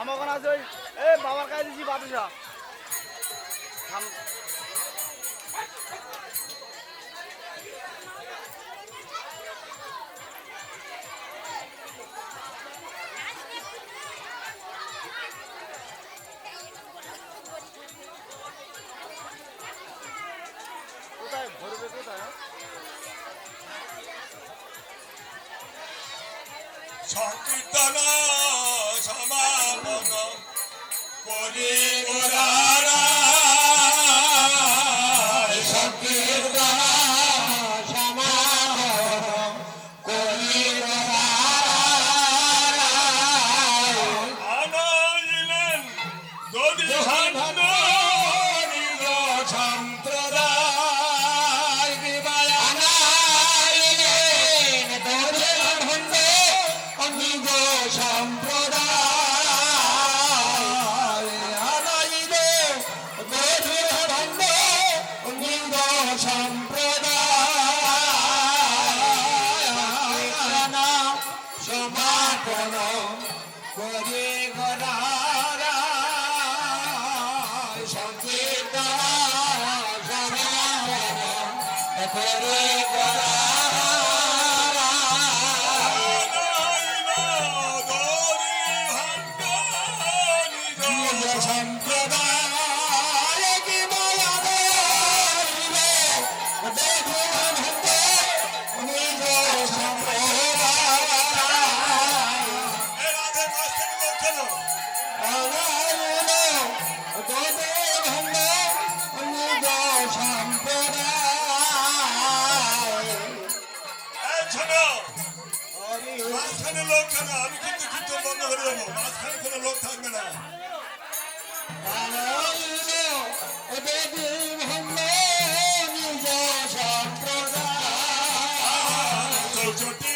আমার আছে ওই এ বাবার কাছে দিছি বাদুসা সংকীর্তন সমাপন করিব রারা শান্তি করে মাঝখানে লোক ছাড়া আমি কিন্তু কীর্তন বন্ধ করে দেবো। মাঝখানে কোনো লোক থাকবে না। চটি।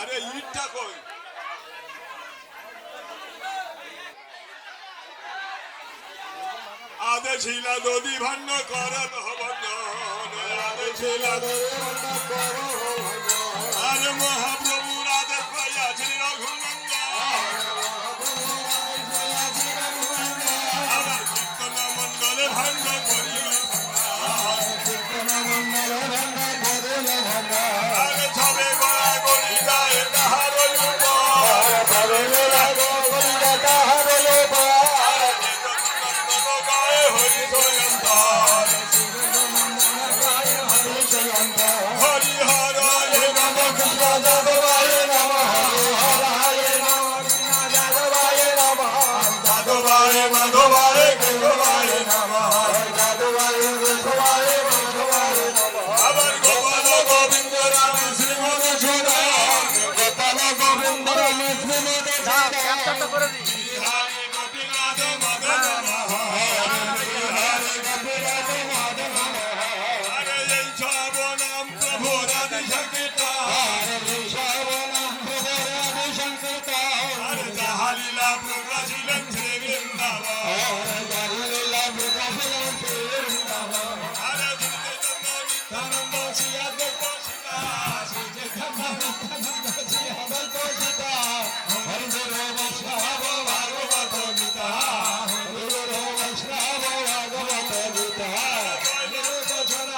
আরে ইটটা কই? আদে ছিল দদি ভান্ন করন হবন। আদে ছিল আর মহাপ্রভুর আদে পাইয়া ছিল রঘুনন্দ? আর কীর্তন মন্ডলে ভান্ন করিয়া ভঙ্গ ভঙ্গ ভঙ্গ ভঙ্গ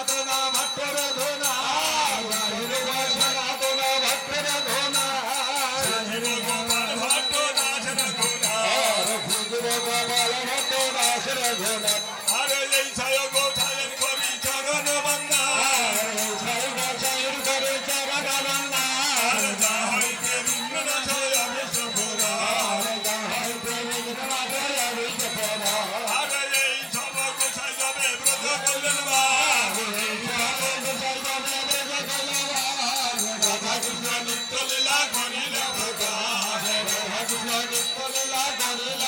ಸಾಧನಾ la la la la la